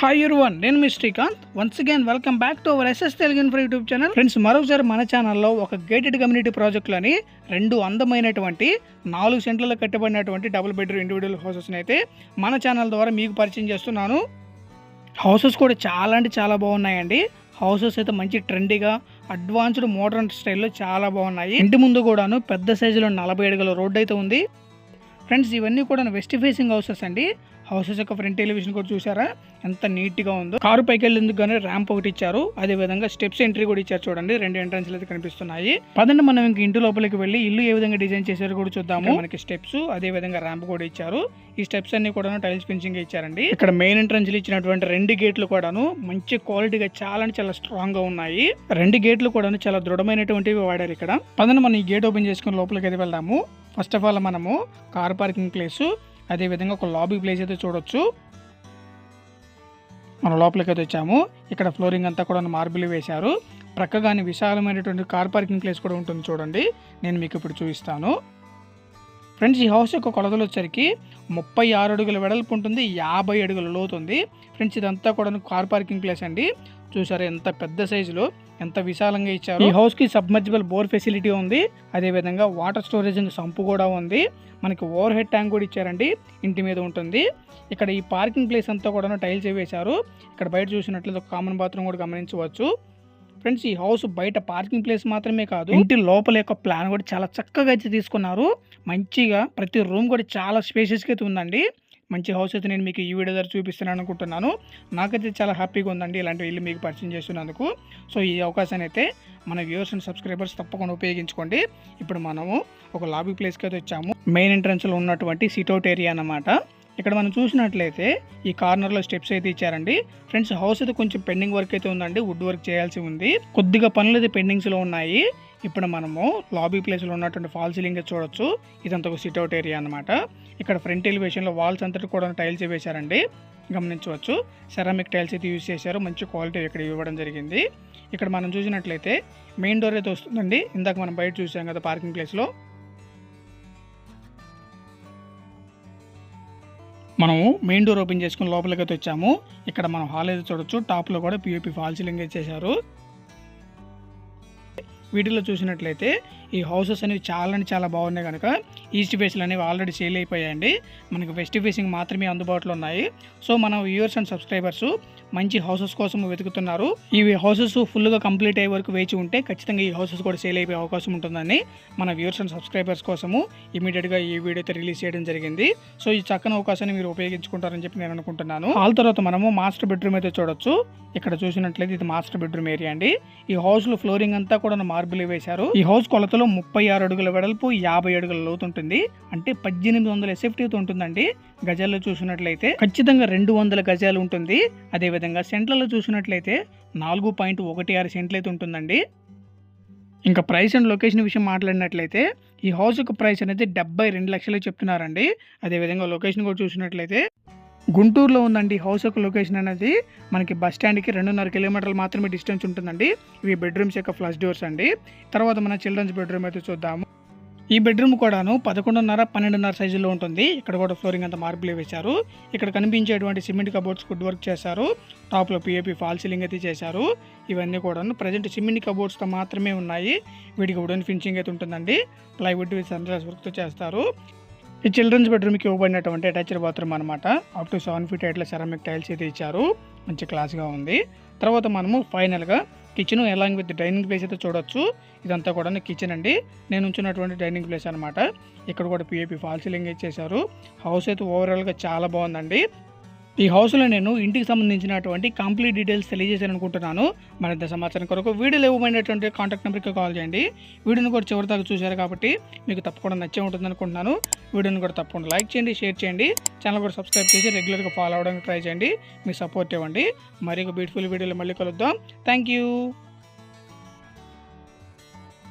Hi one నేను మీ Srikanth. Once again welcome back to our SS Telugu info YouTube channel friends మరోసారి మన ఛానల్లో ఒక గేటెడ్ కమ్యూనిటీ ప్రాజెక్టులని రెండు అందమైనటువంటి నాలుగు సెంట్లలో కట్టబడినటువంటి డబుల్ బెడ్రూమ్ ఇండివిజువల్ హౌసెస్ని అయితే మన ఛానల్ ద్వారా మీకు పరిచయం చేస్తున్నాను. హౌసెస్ కూడా చాలా అంటే చాలా బాగున్నాయండి. హౌసెస్ అయితే మంచి ట్రెండీగా అడ్వాన్స్డ్ మోడర్న్ స్టైల్లో చాలా బాగున్నాయి. ఇంటి ముందు కూడాను పెద్ద సైజులో నలభై అడుగుల రోడ్డు అయితే ఉంది. ఫ్రెండ్స్ ఇవన్నీ కూడా వెస్ట్ ఫేసింగ్ హౌసెస్ అండి. హౌసెస్ యొక్క ఫ్రంట్ టెలివిజన్ కూడా చూసారా ఎంత నీట్గా ఉందో. కారు పైకి వెళ్ళేందుకు గానీ ర్యాంప్ ఒకటి ఇచ్చారు. అదే విధంగా స్టెప్స్ ఎంట్రీ కూడా ఇచ్చారు చూడండి. రెండు ఎంట్రన్స్ అయితే కనిపిస్తున్నాయి. పదండి మనం ఇంక ఇంటి లోపలికి వెళ్ళి ఇల్లు ఏ విధంగా డిజైన్ చేశారో కూడా చూద్దాము. మనకి స్టెప్స్ అదే విధంగా ర్యాంప్ కూడా ఇచ్చారు. ఈ స్టెప్స్ అన్ని కూడా టైల్స్ ఫినిషింగ్ ఇచ్చారండి. ఇక్కడ మెయిన్ ఎంట్రన్స్ ఇచ్చినటువంటి రెండు గేట్లు కూడాను మంచి క్వాలిటీగా చాలా అంటే చాలా స్ట్రాంగ్గా ఉన్నాయి. రెండు గేట్లు కూడాను చాలా దృఢమైనటువంటివి వాడారు ఇక్కడ. పదండి మనం ఈ గేట్ ఓపెన్ చేసుకుని లోపలికి అయితే వెళ్దాము. ఫస్ట్ ఆఫ్ ఆల్ మనము కార్ పార్కింగ్ ప్లేస్. అదే విధంగా ఒక లాబీ ప్లేస్ అయితే చూడొచ్చు. మనం లోపలికి అయితే వచ్చాము. ఇక్కడ ఫ్లోరింగ్ అంతా కూడా మార్బుల్ వేశారు. ప్రక్కగానే విశాలమైనటువంటి కార్ పార్కింగ్ ప్లేస్ కూడా ఉంటుంది చూడండి. నేను మీకు ఇప్పుడు చూపిస్తాను. ఫ్రెండ్స్ ఈ హౌస్ యొక్క కొలతలు వచ్చరికి ముప్పై ఆరు అడుగుల వెడల్పు ఉంటుంది యాభై అడుగుల లోతు ఉంది. ఫ్రెండ్స్ ఇదంతా కూడా కార్ పార్కింగ్ ప్లేస్ అండి. చూసారా ఎంత పెద్ద సైజులో ఎంత విశాలంగా ఇచ్చారు. ఈ హౌస్కి సబ్మర్జిబుల్ బోర్ ఫెసిలిటీ ఉంది. అదే విధంగా వాటర్ స్టోరేజ్ సంపు కూడా ఉంది. మనకి ఓవర్ హెడ్ ట్యాంక్ కూడా ఇచ్చారండి ఇంటి మీద ఉంటుంది. ఇక్కడ ఈ పార్కింగ్ ప్లేస్ అంతా కూడా టైల్స్ వేశారు. ఇక్కడ బయట చూసినట్లయితే ఒక కామన్ బాత్రూమ్ కూడా గమనించవచ్చు. ఫ్రెండ్స్ ఈ హౌస్ బయట పార్కింగ్ ప్లేస్ మాత్రమే కాదు ఇంటి లోపల యొక్క ప్లాన్ కూడా చాలా చక్కగా అయితే తీసుకున్నారు. మంచిగా ప్రతి రూమ్ కూడా చాలా స్పేషియస్గా అయితే ఉందండి. మంచి హౌస్ అయితే నేను మీకు ఈ వీడియో ద్వారా చూపిస్తున్నాను అనుకుంటున్నాను. నాకైతే చాలా హ్యాపీగా ఉందండి ఇలాంటి ఇల్లు మీకు పరిచయం చేస్తున్నందుకు. సో ఈ అవకాశాన్ని అయితే మన వ్యూవర్స్ అండ్ సబ్స్క్రైబర్స్ తప్పకుండా ఉపయోగించుకోండి. ఇప్పుడు మనము ఒక లాబీ ప్లేస్కి అయితే వచ్చాము. మెయిన్ ఎంట్రన్స్లో ఉన్నటువంటి సిటౌట్ ఏరియా అన్నమాట. ఇక్కడ మనం చూసినట్లయితే ఈ కార్నర్లో స్టెప్స్ అయితే ఇచ్చారండి. ఫ్రెండ్స్ హౌస్ అయితే కొంచెం పెండింగ్ వర్క్ అయితే ఉందండి. వుడ్ వర్క్ చేయాల్సి ఉంది. కొద్దిగా పనులు అయితే పెండింగ్స్లో ఉన్నాయి. ఇప్పుడు మనము లాబీ ప్లేస్లో ఉన్నటువంటి ఫాల్ సీలింగ్ చూడొచ్చు. ఇదంతా ఒక సిట్అవుట్ ఏరియా అనమాట ఇక్కడ ఫ్రంట్ ఎలివేషన్లో వాల్స్ అంతటి కూడా టైల్స్ వేశారండి. గమనించవచ్చు. సెరామిక్ టైల్స్ అయితే యూజ్ చేశారు. మంచి క్వాలిటీ ఇక్కడ ఇవ్వడం జరిగింది. ఇక్కడ మనం చూసినట్లయితే మెయిన్ డోర్ అయితే వస్తుందండి. ఇందాక మనం బయట చూసాం కదా పార్కింగ్ ప్లేస్లో మనము మెయిన్ డోర్ ఓపెన్ చేసుకుని లోపలికి అయితే వచ్చాము. ఇక్కడ మనం హాల్ అయితే చూడొచ్చు. టాప్లో కూడా పిఓపి ఫాల్ సీలింగ్ చేశారు వీటిలో చూసినట్లయితే ఈ హౌసెస్ అనేవి చాలా అంటే చాలా బాగున్నాయి కనుక ఈస్ట్ ఫేస్లు అనేవి ఆల్రెడీ సేల్ అయిపోయాయండి. మనకి వెస్ట్ ఫేసింగ్ మాత్రమే అందుబాటులో ఉన్నాయి. సో మన వ్యూవర్స్ అండ్ సబ్స్క్రైబర్స్ మంచి హౌసెస్ కోసం వెతుకుతున్నారు. ఈ హౌసెస్ ఫుల్గా కంప్లీట్ అయ్యే వరకు వేచి ఉంటే ఖచ్చితంగా ఈ హౌసెస్ కూడా సేల్ అయిపోయే అవకాశం ఉంటుందని మన వ్యూవర్స్ అండ్ సబ్స్క్రైబర్స్ కోసము ఇమీడియట్గా ఈ వీడియో అయితే రిలీజ్ చేయడం జరిగింది. సో ఈ చక్కని అవకాశాన్ని మీరు ఉపయోగించుకుంటారని చెప్పి నేను అనుకుంటున్నాను. ఆల్ తర్వాత మనము మాస్టర్ బెడ్రూమ్ అయితే చూడొచ్చు. ఇక్కడ చూసినట్లయితే ఇది మాస్టర్ బెడ్రూమ్ ఏరియా అండి. ఈ హౌస్లో ఫ్లోరింగ్ అంతా కూడా మార్బుల్ వేశారు. ఈ హౌస్ కొలతలు ముప్పై ఆరు అడుగుల వెడల్పు యాభై అడుగుల లోతు ఉంటుంది. అంటే పద్దెనిమిది వందల ఎస్ఎఫ్టీతో ఉంటుందండి. గజాల్లో చూసినట్లయితే ఖచ్చితంగా రెండు వందల గజాలు ఉంటుంది. అదే విధంగా సెంట్లలో చూసినట్లయితే నాలుగు పాయింట్ ఒకటి ఆరు సెంట్లు అయితే ఉంటుందండి. ఇంకా ప్రైస్ అండ్ లొకేషన్ విషయం మాట్లాడినట్లయితే ఈ హౌస్ యొక్క ప్రైస్ అనేది డెబ్బై రెండు లక్షలు చెప్తున్నారండి. అదేవిధంగా లొకేషన్ కూడా చూసినట్లయితే గుంటూరులో ఉందండి హౌస్ యొక్క లొకేషన్ అనేది. మనకి బస్ స్టాండ్కి రెండున్నర కిలోమీటర్లు మాత్రమే డిస్టెన్స్ ఉంటుందండి. ఇవి బెడ్రూమ్స్ యొక్క ఫ్లష్ డోర్స్ అండి. తర్వాత మన చిల్డ్రన్స్ బెడ్రూమ్ అయితే చూద్దాము. ఈ బెడ్రూమ్ కూడాను పదకొండున్నర పన్నెండున్నర సైజులో ఉంటుంది. ఇక్కడ కూడా ఫ్లోరింగ్ అంతా మార్పులు వేశారు. ఇక్కడ కనిపించేటువంటి సిమెంట్ కబోర్డ్స్ వుడ్ వర్క్ చేశారు. టాప్లో పిఏపి ఫాల్ సీలింగ్ అయితే చేశారు. ఇవన్నీ కూడాను ప్రజెంట్ సిమెంట్ కబోర్డ్స్తో మాత్రమే ఉన్నాయి. వీటికి వుడెన్ ఫినిషింగ్ అయితే ఉంటుందండి. ప్లైవుడ్ విత్ సన్రైజ్ వర్క్తో చేస్తారు. ఈ చిల్డ్రన్స్ బెడ్రూమ్కి ఇవ్వబడినటువంటి అటాచ్డ్ బాత్రూమ్ అనమాట అప్ టు సెవెన్ ఫీట్ ఎయిట్ల సెరామిక్ టైల్స్ అయితే ఇచ్చారు. మంచి క్లాస్గా ఉంది. తర్వాత మనము ఫైనల్గా kitchen along with dining place అయితే చూడొచ్చు. ఇదంతా కూడా కిచెన్ అండి. నేను ఉంచినటువంటి డైనింగ్ ప్లేస్ అనమాట ఇక్కడ కూడా P A P fall ceiling ఇచ్చేసారు హౌస్ అయితే ఓవరాల్గా చాలా బాగుందండి. ఈ హౌస్లో నేను ఇంటికి సంబంధించినటువంటి కంప్లీట్ డీటెయిల్స్ తెలియజేశాను అనుకుంటున్నాను మరింత సమాచారం కొరకు వీడియోలో ఇవ్వమైనటువంటి కాంటాక్ట్ నెంబర్కి కాల్ చేయండి. వీడియోని కూడా చివరి దాకా చూశారు కాబట్టి మీకు తప్పకుండా నచ్చే ఉంటుంది అనుకుంటున్నాను వీడియోని కూడా తప్పకుండా లైక్ చేయండి షేర్ చేయండి. ఛానల్ కూడా సబ్స్క్రైబ్ చేసి రెగ్యులర్గా ఫాలో అవడానికి ట్రై చేయండి. మీ సపోర్ట్ ఇవ్వండి. మరి ఒక బ్యూటిఫుల్ వీడియోలో మళ్ళీ కలుద్దాం. Thank you.